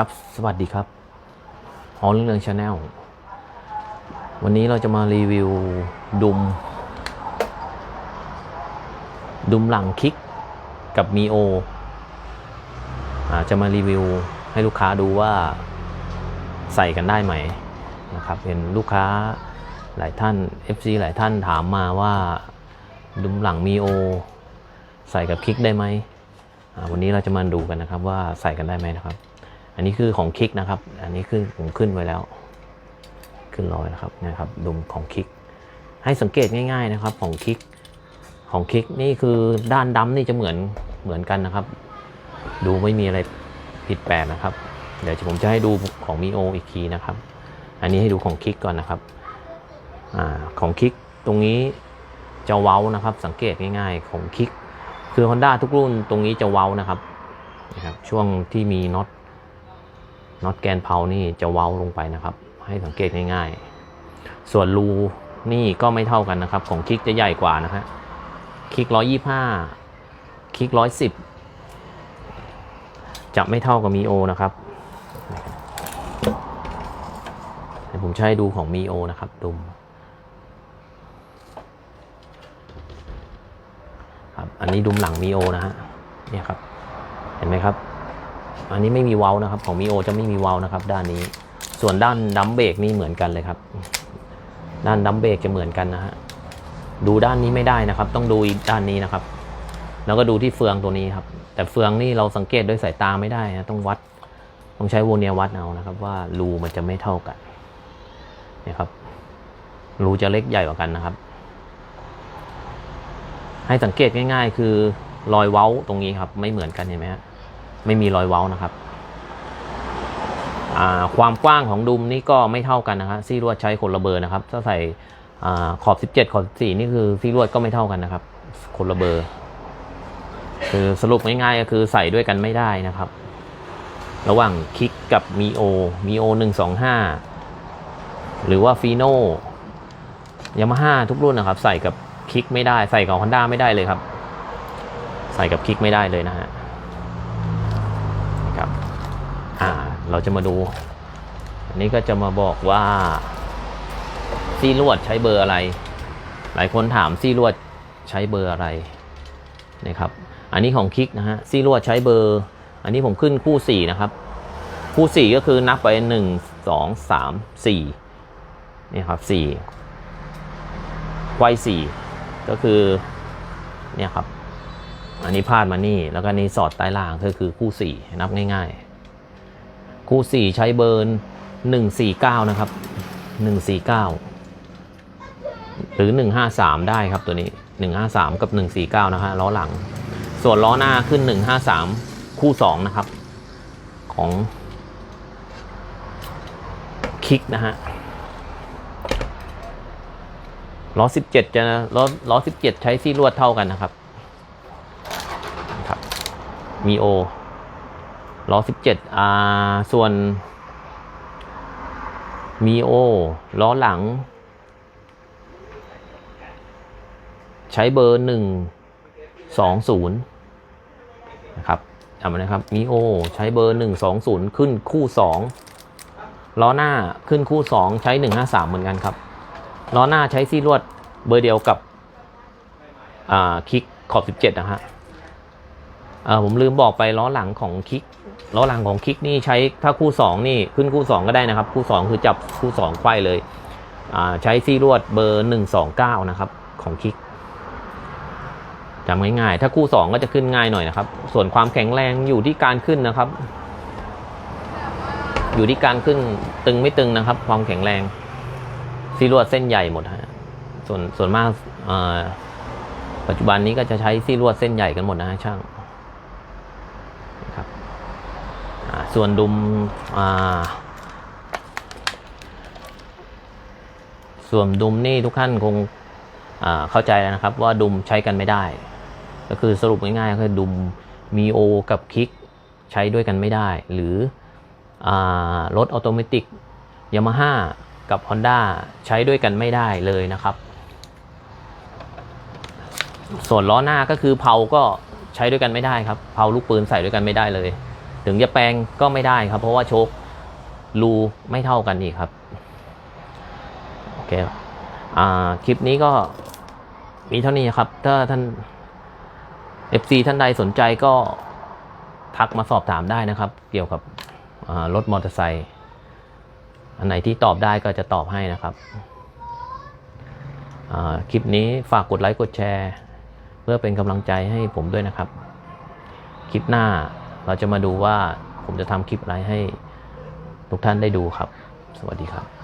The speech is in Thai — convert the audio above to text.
ครับ สวัสดีครับฮอลเรื่องชาแนลวันนี้เราจะมารีวิวดุม ดุมหลังคิกกับมีโออาจะมารีวิวให้ลูกค้าดูว่าใส่กันได้ไหมนะครับ เห็นลูกค้าหลายท่าน FC หลายท่านถามมาว่า ดุมหลังมีโอ ใส่กับคิกได้ไหมวันนี้เราจะมาดูกันนะครับว่าใส่กันได้ไหมนะครับ อันนี้คือของคลิกนะครับ อันนี้คือผมขึ้นไว้แล้ว ขึ้นร้อยนะครับนะครับดุมของคลิก ให้สังเกตง่าย ๆนะครับของคลิกของคลิกนี่คือด้านดำนี่จะเหมือนเหมือนกันนะครับ ดูไม่มีอะไรผิดแปลกนะครับ เดี๋ยวผมจะให้ดูของมีโออีกทีนะครับ อันนี้ให้ดูของคลิกก่อนนะครับอาของคลิกตรงนี้จะเว้านะครับ สังเกตง่าย ๆ ของคลิก คือ Honda ทุกรุ่นตรงนี้จะเว้านะครับนะครับ ช่วงที่มีน็อต น็อตแกนเพานี่จะเว้าลงไปนะครับ ให้สังเกตง่ายๆ ส่วนรูนี่ก็ไม่เท่ากันนะครับ ของคิกจะใหญ่กว่านะฮะคิกร้อยยี่ห้าคิกร้อยสิบจะไม่เท่ากับมีโอนะครับเดี๋ยวผมใช้ดูของมีโอนะครับดุมครับอันนี้ดุมหลังมีโอนะฮะเนี่ยครับ เห็นไหมครับ อันนี้ไม่มีเว้านะครับ ของมีโอจะไม่มีเว้านะครับ ด้านนี้ ส่วนด้านดัมเบรกนี่เหมือนกันเลยครับ ด้านดัมเบรกจะเหมือนกันนะฮะ ดูด้านนี้ไม่ได้นะครับ ต้องดูอีกด้านนี้นะครับ แล้วก็ดูที่เฟืองตัวนี้ครับ แต่เฟืองนี่เราสังเกตด้วยสายตาไม่ได้นะต้องวัด ต้องใช้โวเนียวัดเอานะครับ ว่ารูมันจะไม่เท่ากันนี่ยครับ รูจะเล็กใหญ่กว่ากันนะครับ ให้สังเกตง่าย ๆ คือรอยเว้าตรงนี้ครับ ไม่เหมือนกันเห็นไหมฮะ ไม่มีรอยเว้านะครับ ความกว้างของดุมนี่ก็ไม่เท่ากันนะครับซี่ลวดใช้คนละเบอร์นะครับ ถ้าใส่ขอบ 17 ขอบ 14 นี่คือซี่ลวดก็ไม่เท่ากันนะครับ คนละเบอร์ คือสรุปง่ายๆก็คือใส่ด้วยกันไม่ได้นะครับ ระหว่างคิกกับมีโอมีโอ125หรือว่าฟีโน่ยามาฮ่าทุกรุ่นนะครับ ใส่กับคิกไม่ได้ ใส่กับฮอนด้าไม่ได้เลยครับ ใส่กับคิกไม่ได้เลยนะฮะ อ่าเราจะมาดู อันนี้ก็จะมาบอกว่าซี่ลวดใช้เบอร์อะไร หลายคนถามซี่ลวดใช้เบอร์อะไรนะครับ อันนี้ของคลิกนะฮะซี่ลวดใช้เบอร์ อันนี้ผมขึ้นคู่สี่นะครับ คู่สี่ก็คือนับไปหนึ่งสองสามสี่นี่ครับสี่ไขว้สี่ก็คือเนี่ยครับ อันนี้พาดมานี่ แล้วก็นี่สอดใต้ล่างก็คือคู่สี่นับง่าย ๆ คู่สี่ใช้เบอร์หนึ่งสี่เก้านะครับหนึ่งสี่เก้าหรือหนึ่งห้าสามได้ครับตัวนี้หนึ่งห้าสามกับหนึ่งสี่เก้านะฮะล้อหลัง ส่วนล้อหน้าขึ้นหนึ่งห้าสามคู่สองนะครับ ของคิกนะฮะล้อสิบเจ็ดจะล้อล้อสิบเจ็ดใช้ซี่ลวดเท่ากันนะครับครับมีโอ ล้อ 17อ่าส่วนมีโอล้อหลัง ใช้เบอร์หนึ่งสองศูนย์นะครับจำไว้นะครับมีโอใช้เบอร์หนึ่งสองศูนย์ขึ้นคู่สองล้อหน้าขึ้นคู่สองใช้หนึ่งห้าสามเหมือนกันครับ ล้อหน้าใช้ซี่ลวดเบอร์เดียวกับอ่าคลิกขอบสิบเจ็ดนะฮะ ผมลืมบอกไปล้อหลังของคิกล้อหลังของคิกนี่ใช้ถ้าคู่สองนี่ขึ้นคู่สองก็ได้นะครับ คู่สองคือจับคู่สองไขว้เลยใช้ซี่ลวดเบอร์หนึ่งสองเก้านะครับ ของคิกจำง่ายๆถ้าคู่สองก็จะขึ้นง่ายหน่อยนะครับ ส่วนความแข็งแรงอยู่ที่การขึ้นนะครับ อยู่ที่การขึ้นตึงไม่ตึงนะครับ ความแข็งแรงซี่ลวดเส้นใหญ่หมดฮะส่วนส่วนมากปัจจุบันนี้ก็จะใช้ซี่ลวดเส้นใหญ่กันหมดนะช่าง นะครับอ่า ส่วนดุมส่วนดุมนี่ทุกท่านคงเข้าใจแล้วนะครับ ว่าดุมใช้กันไม่ได้ ก็คือสรุปง่ายๆคือดุมมีโอกับคลิกใช้ด้วยกันไม่ได้ หรือรถออโตเมติกยามาฮ่ากับ Honda ใช้ด้วยกันไม่ได้เลยนะครับ ส่วนล้อหน้าก็คือเพาก็ใช้ด้วยกันไม่ได้ครับเพาลูกปืนใส่ด้วยกันไม่ได้เลย ถึงจะแปลงก็ไม่ได้ครับ เพราะว่าโชครูไม่เท่ากันอีกครับโอเคอคลิปนี้ก็มีเท่านี้ครับ ถ้าท่าน FC ท่านใดสนใจก็ทักมาสอบถามได้นะครับ เกี่ยวกับรถมอเตอร์ไซค์อันไหนที่ตอบได้ก็จะตอบให้นะครับคลิปนี้ฝากกดไลค์กดแชร์ เพื่อเป็นกำลังใจให้ผมด้วยนะครับ คลิปหน้า เราจะมาดูว่าผมจะทำคลิปอะไรให้ทุกท่านได้ดูครับ สวัสดีครับ